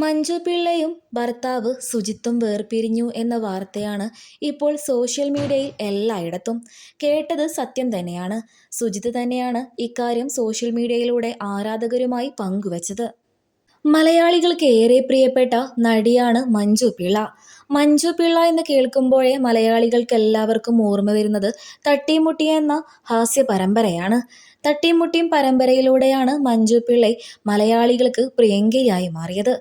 മഞ്ജു പിള്ളയും ഭർത്താവ് സുജിത്തും വേർപിരിഞ്ഞു എന്ന വാർത്തയാണ് ഇപ്പോൾ സോഷ്യൽ മീഡിയയിൽ എല്ലായിടത്തും. കേട്ടത് സത്യം തന്നെയാണ്. സുജിത് തന്നെയാണ് ഇക്കാര്യം സോഷ്യൽ മീഡിയയിലൂടെ ആരാധകരുമായി പങ്കുവച്ചത്. മലയാളികൾക്ക് ഏറെ പ്രിയപ്പെട്ട നടിയാണ് മഞ്ജു പിള്ള മഞ്ജു പിള്ള എന്ന് കേൾക്കുമ്പോഴേ മലയാളികൾക്ക് എല്ലാവർക്കും ഓർമ്മ വരുന്നത് തട്ടിമുട്ടി എന്ന ഹാസ്യ പരമ്പരയാണ്. തട്ടിമുട്ടിയും പരമ്പരയിലൂടെയാണ് മഞ്ജു പിള്ളൈ മലയാളികൾക്ക് പ്രിയങ്കയായി മാറിയത്.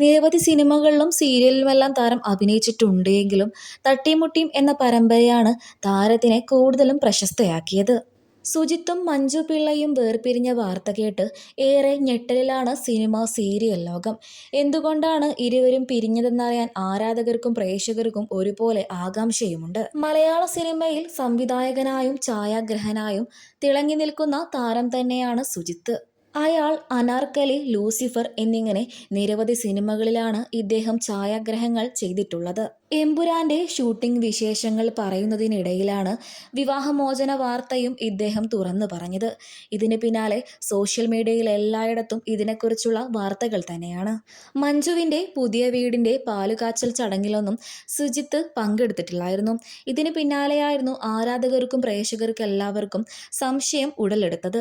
നിരവധി സിനിമകളിലും സീരിയലിലുമെല്ലാം താരം അഭിനയിച്ചിട്ടുണ്ടെങ്കിലും തട്ടിമുട്ടിയും എന്ന പരമ്പരയാണ് താരത്തിനെ കൂടുതലും പ്രശസ്തയാക്കിയത്. സുജിത്തും മഞ്ജു പിള്ളയും വേർപിരിഞ്ഞ വാർത്ത കേട്ട് ഏറെ ഞെട്ടലിലാണ് സിനിമ സീരിയൽ ലോകം. എന്തുകൊണ്ടാണ് ഇരുവരും പിരിഞ്ഞതെന്നറിയാൻ ആരാധകർക്കും പ്രേക്ഷകർക്കും ഒരുപോലെ ആകാംക്ഷയുമുണ്ട്? മലയാള സിനിമയിൽ സംവിധായകനായും ഛായാഗ്രഹനായും തിളങ്ങി നിൽക്കുന്ന താരം തന്നെയാണ് സുജിത്ത്. അയാൾ അനാർക്കലി ലൂസിഫർ എന്നിങ്ങനെ നിരവധി സിനിമകളിലാണ് ഇദ്ദേഹം ഛായാഗ്രഹങ്ങൾ ചെയ്തിട്ടുള്ളത്. എമ്പുരാന്റെ ഷൂട്ടിംഗ് വിശേഷങ്ങൾ പറയുന്നതിനിടയിലാണ് വിവാഹമോചന വാർത്തയും ഇദ്ദേഹം തുറന്നു പറഞ്ഞത്. ഇതിന് പിന്നാലെ സോഷ്യൽ മീഡിയയിൽ എല്ലായിടത്തും ഇതിനെക്കുറിച്ചുള്ള വാർത്തകൾ തന്നെയാണ്. മഞ്ജുവിന്റെ പുതിയ വീടിന്റെ പാലുകാച്ചൽ ചടങ്ങിലൊന്നും സുജിത്ത് പങ്കെടുത്തിട്ടില്ലായിരുന്നു. ഇതിന് പിന്നാലെയായിരുന്നു ആരാധകർക്കും പ്രേക്ഷകർക്കും എല്ലാവർക്കും സംശയം ഉടലെടുത്തത്.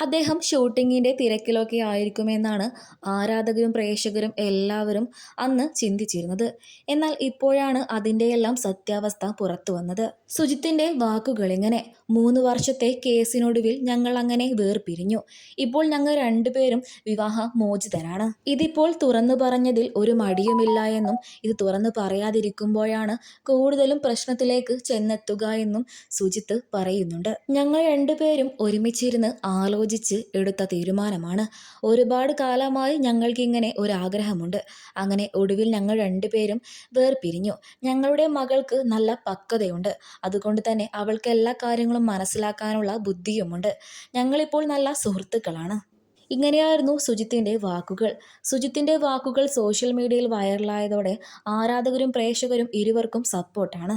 അദ്ദേഹം ഷൂട്ടിങ്ങിന്റെ തിരക്കിലൊക്കെ ആയിരിക്കുമെന്നാണ് ആരാധകരും പ്രേക്ഷകരും എല്ലാവരും അന്ന് ചിന്തിച്ചിരുന്നത്. എന്നാൽ ഇപ്പോഴാണ് അതിന്റെയെല്ലാം സത്യാവസ്ഥ പുറത്തു വന്നത്. സുജിത്തിന്റെ വാക്കുകളിങ്ങനെ മൂന്ന് വർഷത്തെ കേസിനൊടുവിൽ ഞങ്ങൾ അങ്ങനെ വേർപിരിഞ്ഞു. ഇപ്പോൾ ഞങ്ങൾ രണ്ടുപേരും വിവാഹ മോചിതരാണ് ഇതിപ്പോൾ തുറന്നു പറഞ്ഞതിൽ ഒരു മടിയുമില്ല എന്നും ഇത് തുറന്നു പറയാതിരിക്കുമ്പോഴാണ് കൂടുതലും പ്രശ്നത്തിലേക്ക് ചെന്നെത്തുക എന്നും സുജിത്ത് പറയുന്നുണ്ട്. ഞങ്ങൾ രണ്ടുപേരും ഒരുമിച്ചിരുന്ന് ആലോചിച്ച് എടുത്ത തീരുമാനമാണ്. ഒരുപാട് കാലമായി ഞങ്ങൾക്കിങ്ങനെ ഒരാഗ്രഹമുണ്ട്. അങ്ങനെ ഒടുവിൽ ഞങ്ങൾ രണ്ടുപേരും വേർപിരിഞ്ഞു. ഞങ്ങളുടെ മകൾക്ക് നല്ല പക്വതയുണ്ട്. അതുകൊണ്ട് തന്നെ അവൾക്ക് എല്ലാ കാര്യങ്ങളും മനസ്സിലാക്കാനുള്ള ബുദ്ധിയുമുണ്ട്. ഞങ്ങളിപ്പോൾ നല്ല സുഹൃത്തുക്കളാണ്. ഇങ്ങനെയായിരുന്നു സുജിത്തിന്റെ വാക്കുകൾ. സുജിത്തിന്റെ വാക്കുകൾ സോഷ്യൽ മീഡിയയിൽ വൈറലായതോടെ ആരാധകരും പ്രേക്ഷകരും ഇരുവർക്കും സപ്പോർട്ടാണ്.